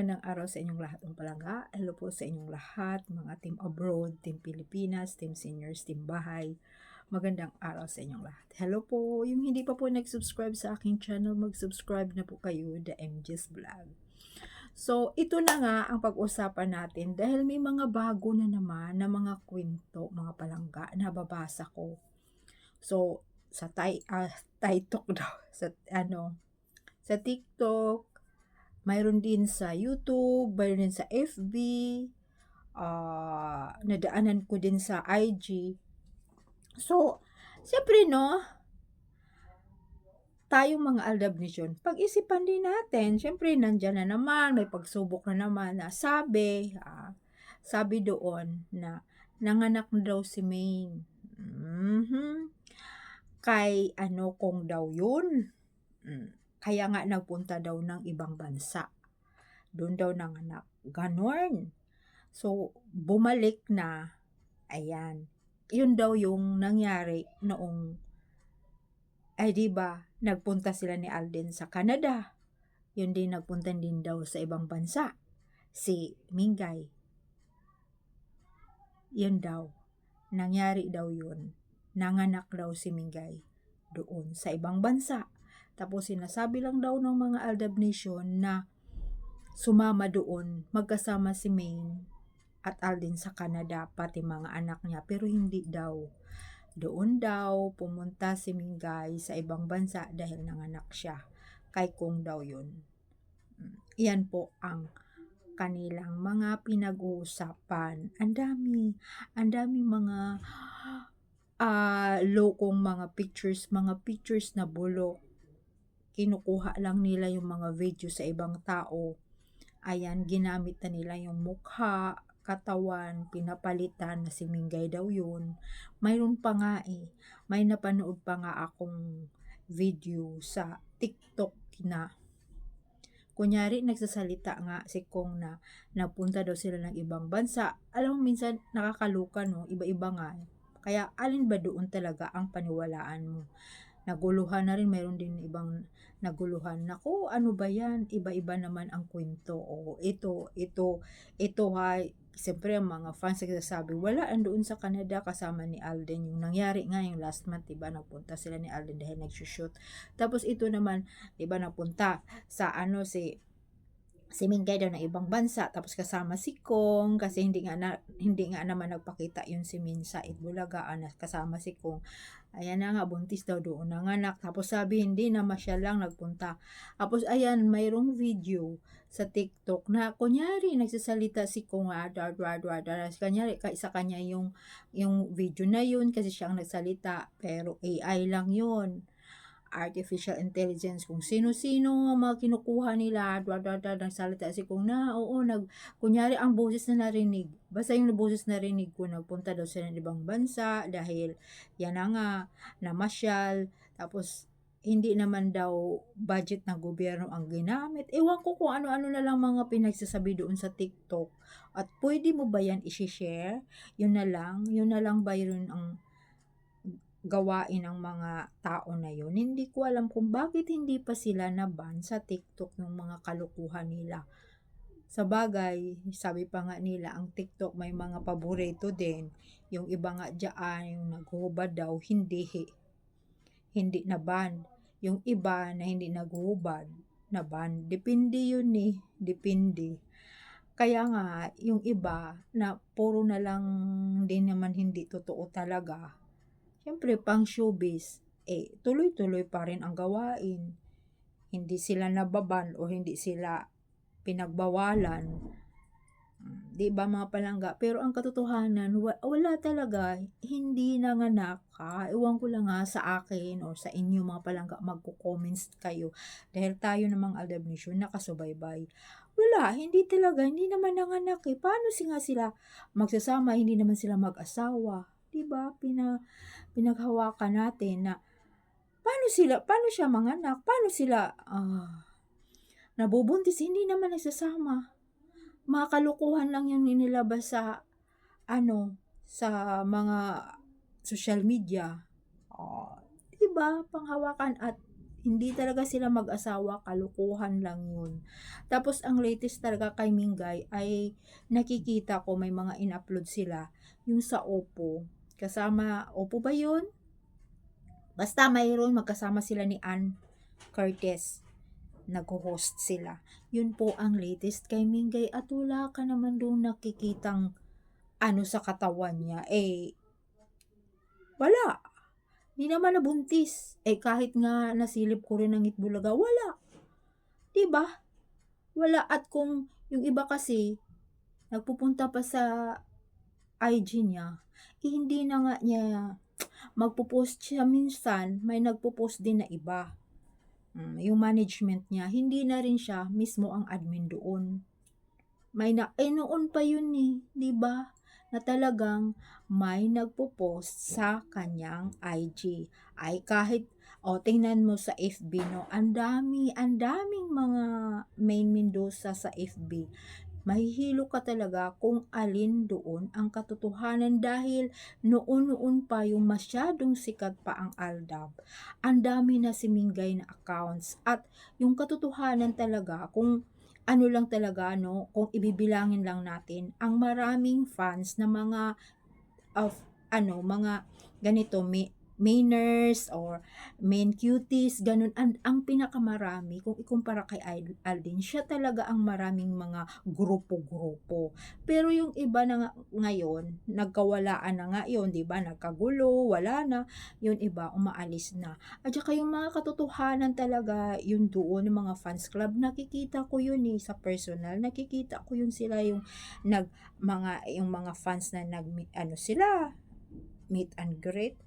Magandang araw sa inyong lahat ng palangga. Hello po sa inyong lahat, mga team abroad, team Pilipinas, team seniors, team bahay. Magandang araw sa inyong lahat. Hello po, yung hindi pa po nag-subscribe sa aking channel, mag-subscribe na po kayo, The MJ's Vlog. So, ito na nga ang pag-usapan natin dahil may mga bago na naman na mga kwento, mga palangga na babasa ko. So, sa tay, uh, TikTok daw, sa ano, sa TikTok, mayroon din sa YouTube, mayroon din sa FB, uh, nadaanan ko din sa IG. So, siyempre no, tayong mga aldab nation, pag-isipan din natin, siyempre nandyan na naman, may pagsubok na naman na sabi, uh, sabi doon na nanganak na daw si Maine. Mm-hmm. Kay ano kong daw yun? Mm kaya nga nagpunta daw ng ibang bansa. Doon daw nanganak. Ganon. So, bumalik na. Ayan. Yun daw yung nangyari noong ay di ba nagpunta sila ni Alden sa Canada. Yun din nagpunta din daw sa ibang bansa. Si Mingay. Yun daw. Nangyari daw yun. Nanganak daw si Mingay doon sa ibang bansa. Tapos sinasabi lang daw ng mga Aldab Nation na sumama doon, magkasama si Maine at Alden sa Canada, pati mga anak niya. Pero hindi daw. Doon daw pumunta si Mingay sa ibang bansa dahil nanganak siya. Kay Kung daw yun. Iyan po ang kanilang mga pinag-uusapan. Ang dami, ang dami mga uh, lokong mga pictures, mga pictures na bulok kinukuha lang nila yung mga video sa ibang tao. Ayan, ginamit na nila yung mukha, katawan, pinapalitan na si Mingay daw yun. Mayroon pa nga eh, may napanood pa nga akong video sa TikTok na kunyari nagsasalita nga si Kong na napunta daw sila ng ibang bansa. Alam mo minsan nakakaluka no, iba-iba nga. Kaya alin ba doon talaga ang paniwalaan mo? Naguluhan na rin, mayroon din ibang naguluhan. Nako, ano ba yan? Iba-iba naman ang kwento. O ito, ito, ito ha, siyempre ang mga fans nagsasabi, wala andoon sa Canada kasama ni Alden. Yung nangyari nga yung last month, diba, napunta sila ni Alden dahil nagsushoot. Tapos ito naman, diba, napunta sa ano si si Mingay daw ng ibang bansa tapos kasama si Kong kasi hindi nga na, hindi nga naman nagpakita yun si Min sa Itbulaga na kasama si Kong. Ayan na nga buntis daw doon nanganak tapos sabi hindi na siya lang nagpunta. Tapos ayan mayroong video sa TikTok na kunyari nagsasalita si Kong ah, dar dar dar dar kunyari sa kanya yung yung video na yun kasi siyang nagsalita pero AI lang yun artificial intelligence, kung sino-sino mga kinukuha nila, da da da nagsalita si kung na, oo, nag, kunyari ang boses na narinig, basta yung boses na narinig ko, nagpunta daw sa ibang bansa, dahil yan na nga, namasyal, tapos hindi naman daw budget ng gobyerno ang ginamit. Ewan ko kung ano-ano na lang mga pinagsasabi doon sa TikTok. At pwede mo ba yan isi-share? Yun na lang, yun na lang ba yun ang gawain ng mga tao na yun. Hindi ko alam kung bakit hindi pa sila naban sa TikTok ng mga kalukuhan nila. Sa bagay, sabi pa nga nila, ang TikTok may mga paborito din. Yung iba nga dyan, yung naghubad daw, hindi, hindi na ban. Yung iba na hindi naghubad, na ban. Depende yun eh, depende. Kaya nga, yung iba na puro na lang din naman hindi totoo talaga, Siyempre, pang showbiz, eh, tuloy-tuloy pa rin ang gawain. Hindi sila nababan o hindi sila pinagbawalan. Di ba mga palangga? Pero ang katotohanan, wala talaga, hindi nanganak ka. Ewan ko lang nga sa akin o sa inyo mga palangga, magko-comments kayo. Dahil tayo namang Aldab Nation, nakasubaybay. Wala, hindi talaga, hindi naman nanganak eh. Paano si nga sila magsasama, hindi naman sila mag-asawa? 'Di ba? Pina pinaghawakan natin na paano sila, paano siya manganak? Paano sila uh, nabubuntis? Hindi naman nagsasama. Mga kalukuhan lang yung inilabas sa ano, sa mga social media. Uh, 'di ba? Panghawakan at Hindi talaga sila mag-asawa, kalukuhan lang yun. Tapos ang latest talaga kay Mingay ay nakikita ko may mga in-upload sila yung sa Oppo. Kasama, Oppo ba yun? Basta mayroon magkasama sila ni Ann Curtis. Nag-host sila. Yun po ang latest kay Mingay at wala ka naman doon nakikitang ano sa katawan niya. Eh, wala. Hindi naman nabuntis. Eh, kahit nga nasilip ko rin ng Itbulaga, wala. 'Di ba? Wala. At kung yung iba kasi, nagpupunta pa sa IG niya, eh, hindi na nga niya magpo-post siya minsan, may nagpo-post din na iba. Mm, yung management niya, hindi na rin siya mismo ang admin doon. May na, eh noon pa yun eh, 'di ba? Na talagang may nagpo-post sa kanyang IG. Ay kahit o tingnan mo sa FB no, ang dami, ang daming mga main Mendoza sa FB. Mahihilo ka talaga kung alin doon ang katotohanan dahil noon-noon pa yung masyadong sikat pa ang Aldab. Ang dami na simingay na accounts at yung katotohanan talaga kung ano lang talaga no, kung ibibilangin lang natin ang maraming fans na mga of ano, mga ganito, may, mainers or main cuties, ganun. Ang, ang pinakamarami, kung ikumpara kay Al- Aldin, siya talaga ang maraming mga grupo-grupo. Pero yung iba na nga, ngayon, nagkawalaan na nga yun, di ba? Nagkagulo, wala na. Yung iba, umaalis na. At saka yung mga katotohanan talaga, yun doon, yung mga fans club, nakikita ko yun eh, sa personal. Nakikita ko yun sila yung nag, mga, yung mga fans na nag, ano sila, meet and greet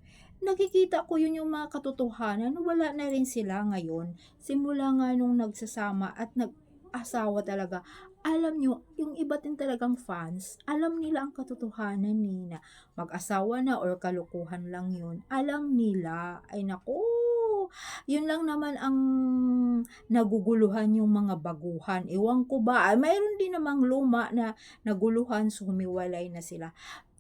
nakikita ko yun yung mga katotohanan, wala na rin sila ngayon. Simula nga nung nagsasama at nag-asawa talaga, alam nyo, yung iba din talagang fans, alam nila ang katotohanan ni na mag-asawa na or kalukuhan lang yun. Alam nila, ay nako, yun lang naman ang naguguluhan yung mga baguhan. Ewan ko ba, ay, mayroon din namang luma na naguluhan, so humiwalay na sila.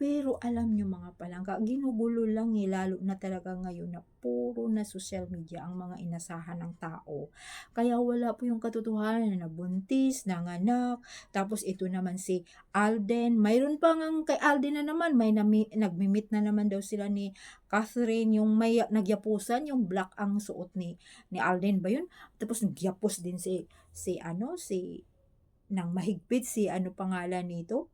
Pero alam nyo mga palangga, ginugulo lang eh, lalo na talaga ngayon na puro na social media ang mga inasahan ng tao. Kaya wala po yung katotohanan na nabuntis, nanganak, tapos ito naman si Alden. Mayroon pa nga kay Alden na naman, may nami, nagmimit na naman daw sila ni Catherine, yung may nagyapusan, yung black ang suot ni, ni Alden ba yun? Tapos nagyapos din si, si ano, si, nang mahigpit si ano pangalan nito?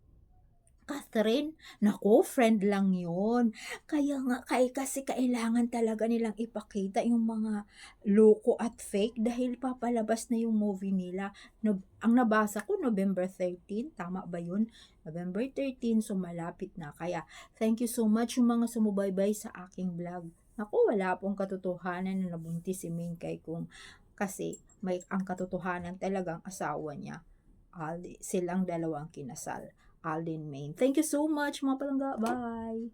Catherine, nako, friend lang yon. Kaya nga, kay, kasi kailangan talaga nilang ipakita yung mga loko at fake dahil papalabas na yung movie nila. No, ang nabasa ko, November 13, tama ba yun? November 13, so malapit na. Kaya, thank you so much yung mga sumubaybay sa aking vlog. Naku, wala pong katotohanan na nabuntis si Minkay kung kasi may ang katotohanan talagang asawa niya. Aldi, silang dalawang kinasal. Alden Main. Thank you so much mga palangga. Bye!